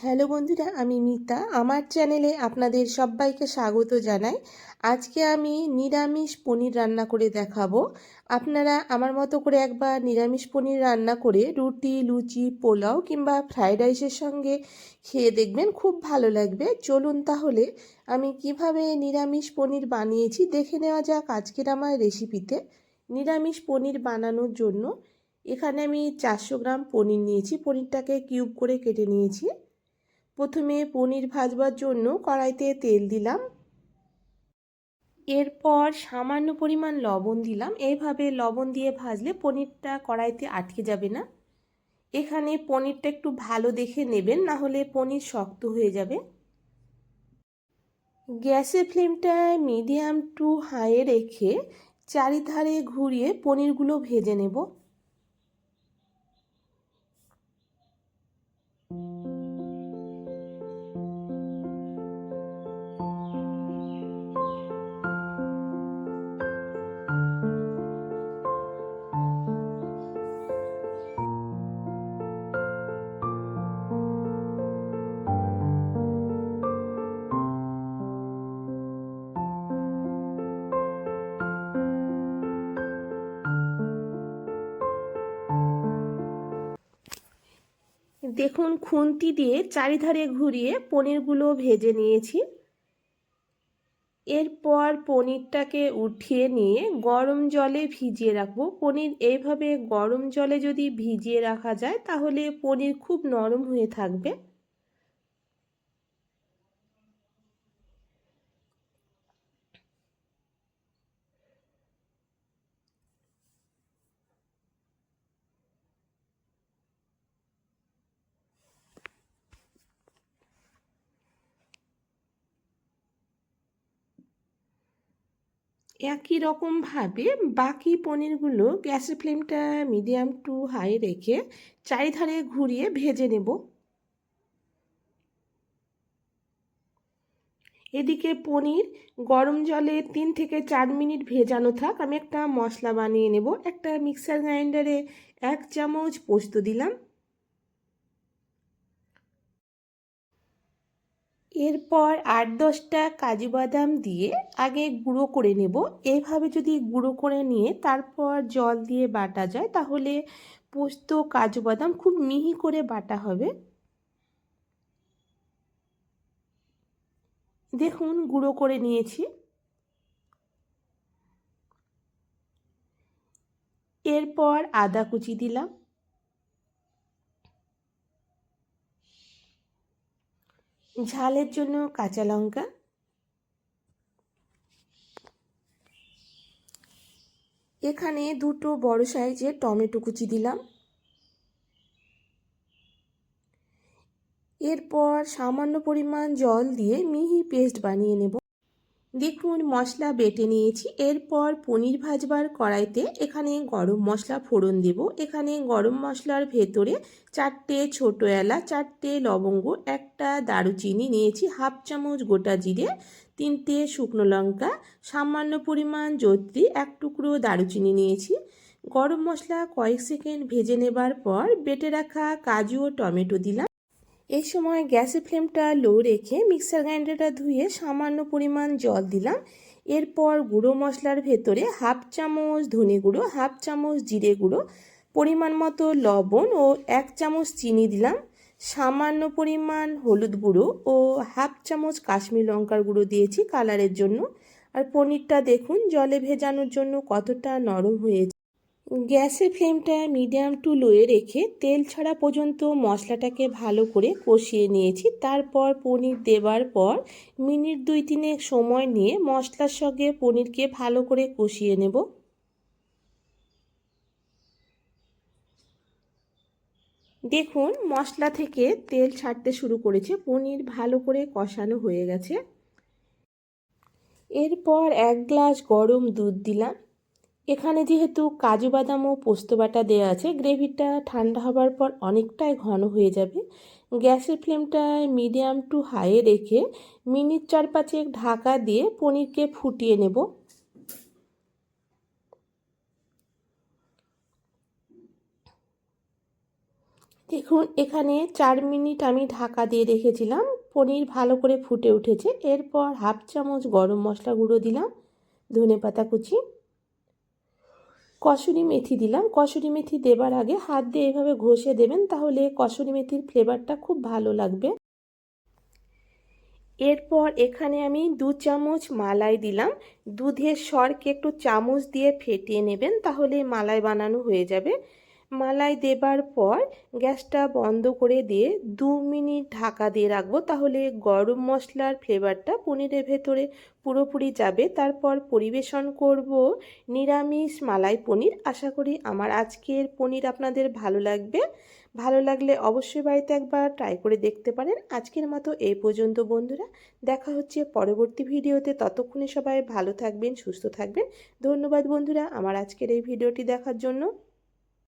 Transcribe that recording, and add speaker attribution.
Speaker 1: Hello বন্ধুরা, আমি মিতা। আমার চ্যানেলে আপনাদের সবাইকে স্বাগত জানাই। আজকে আমি নিরামিষ পনির রান্না করে দেখাবো। আপনারা আমার মতো করে একবার নিরামিষ পনির রান্না করে রুটি, লুচি, পোলাও কিংবা ফ্রাইড রাইসের সঙ্গে খেয়ে দেখবেন, খুব ভালো লাগবে। চলুন তাহলে আমি কীভাবে নিরামিষ পনির বানিয়েছি দেখে নেওয়া যাক আজকের আমার রেসিপিতে। নিরামিষ পনির বানানোর জন্য এখানে আমি চারশো গ্রাম পনির নিয়েছি। পনিরটাকে কিউব করে কেটে নিয়েছি। প্রথমে পনির ভাজবার জন্য কড়াইতে তেল দিলাম। এরপর সামান্য পরিমাণ লবণ দিলাম। এইভাবে লবণ দিয়ে ভাজলে পনিরটা কড়াইতে আটকে যাবে না। এখানে পনিরটা একটু ভালো দেখে নেবেন, না হলে পনির শক্ত হয়ে যাবে। গ্যাসের ফ্লেমটা মিডিয়াম টু হাইয়ে রেখে চারিধারে ঘুরিয়ে পনিরগুলো ভেজে নেব। দেখুন খুন্তি দিয়ে চারিধারে ঘুরিয়ে পনিরগুলো ভেজে নিয়েছি। এরপর পনিরটাকে উঠিয়ে নিয়ে গরম জলে ভিজিয়ে রাখব। পনির এইভাবে গরম জলে যদি ভিজিয়ে রাখা যায় তাহলে পনির খুব নরম হয়ে থাকবে। একই রকমভাবে বাকি পনিরগুলো গ্যাসের ফ্লেমটা মিডিয়াম টু হাই রেখে চারিধারে ঘুরিয়ে ভেজে নেব। এদিকে পনির গরম জলে তিন থেকে চার মিনিট ভেজানো থাক, আমি একটা মশলা বানিয়ে নেব। একটা মিক্সার গ্রাইন্ডারে এক চামচ পোস্ত দিলাম। এরপর আট দশটা কাজু বাদাম দিয়ে আগে গুঁড়ো করে নেব। এভাবে যদি গুঁড়ো করে নিয়ে তারপর জল দিয়ে বাটা যায়, তাহলে পোস্ত, কাজু বাদাম খুব মিহি করে বাটা হবে। দেখুন, গুঁড়ো করে নিয়েছি। এরপর আদা কুচি দিলাম। ঝালের জন্য কাঁচা লঙ্কা। এখানে দুটো বড় সাইজের টমেটো কুচি দিলাম। এরপর সামান্য পরিমাণ জল দিয়ে মিহি পেস্ট বানিয়ে নেব। দেখুন মশলা বেটে নিয়েছি। এরপর পনির ভাজবার কড়াইতে এখানে গরম মশলা ফোড়ন দেব। এখানে গরম মশলার ভেতরে চারটে ছোটো এলা চারটে লবঙ্গ, একটা দারুচিনি নিয়েছি, হাফ চামচ গোটা জিরে, তিনটে শুকনো লঙ্কা, সামান্য পরিমাণ জত্রি এক টুকরো দারুচিনি নিয়েছি। গরম মশলা কয়েক সেকেন্ড ভেজে নেবার পর বেটে রাখা কাজু ও টমেটো দিলাম। এই সময় গ্যাসের ফ্লেমটা লো রেখে মিক্সার গ্রাইন্ডারটা ধুয়ে সামান্য পরিমাণ জল দিলাম। এরপর গুঁড়ো মশলার ভেতরে হাফ চামচ ধনে গুঁড়ো, হাফ চামচ জিরে গুঁড়ো, পরিমাণ মতো লবণ ও এক চামচ চিনি দিলাম। সামান্য পরিমাণ হলুদ গুঁড়ো ও হাফ চামচ কাশ্মীর লঙ্কার গুঁড়ো দিয়েছি কালারের জন্য। আর পনিরটা দেখুন, জলে ভেজানোর জন্য কতটা নরম হয়েছে। গ্যাসের ফ্লেমটা মিডিয়াম টু লোয়ে রেখে তেল ছাড়া পর্যন্ত মশলাটাকে ভালো করে কষিয়ে নিয়েছি। তারপর পনির দেবার পর মিনিট দুই তিনেক সময় নিয়ে মশলার সঙ্গে পনিরকে ভালো করে কষিয়ে নেব। দেখুন, মশলা থেকে তেল ছাড়তে শুরু করেছে। পনির ভালো করে কষানো হয়ে গেছে। এরপর এক গ্লাস গরম দুধ দিলাম। এখানে যেহেতু কাজু বাদাম ও পোস্ত বাটা দেওয়া আছে, গ্রেভিটা ঠান্ডা হবার পর অনেকটাই ঘন হয়ে যাবে। গ্যাসের ফ্লেমটা মিডিয়াম টু হাইয়ে রেখে মিনিট চার পাঁচেক ঢাকা দিয়ে পনিরকে ফুটিয়ে নেব। দেখুন, এখানে চার মিনিট আমি ঢাকা দিয়ে রেখেছিলাম, পনির ভালো করে ফুটে উঠেছে। এরপর হাফ চামচ গরম মশলা গুঁড়ো দিলাম ধনে পাতা কুচি কসুরি মেথি দিলাম। কসুরি মেথি দেবার আগে হাত দিয়ে এভাবে ঘষে দেবেন, তাহলে কসুরি মেথির ফ্লেভারটা খুব ভালো লাগবে। এরপর এখানে আমি দু চামচ মালাই দিলাম। দুধের সরকে একটু চামচ দিয়ে ফেটিয়ে নেবেন, তাহলে মালাই বানানো হয়ে যাবে। মালাই দেবার পর গ্যাসটা বন্ধ করে দিয়ে দু মিনিট ঢাকা দিয়ে রাখব। তাহলে গরম মশলার ফ্লেভারটা পনিরের ভেতরে পুরোপুরি যাবে। তারপর পরিবেশন করব নিরামিষ মালাই পনির। আশা করি আমার আজকের পনির আপনাদের ভালো লাগবে। ভালো লাগলে অবশ্যই বাড়িতে একবার ট্রাই করে দেখতে পারেন। আজকের মতো এই পর্যন্ত বন্ধুরা। দেখা হচ্ছে পরবর্তী ভিডিওতে। ততক্ষণে সবাই ভালো থাকবেন, সুস্থ থাকবেন। ধন্যবাদ বন্ধুরা আমার আজকের এই ভিডিওটি দেখার জন্য।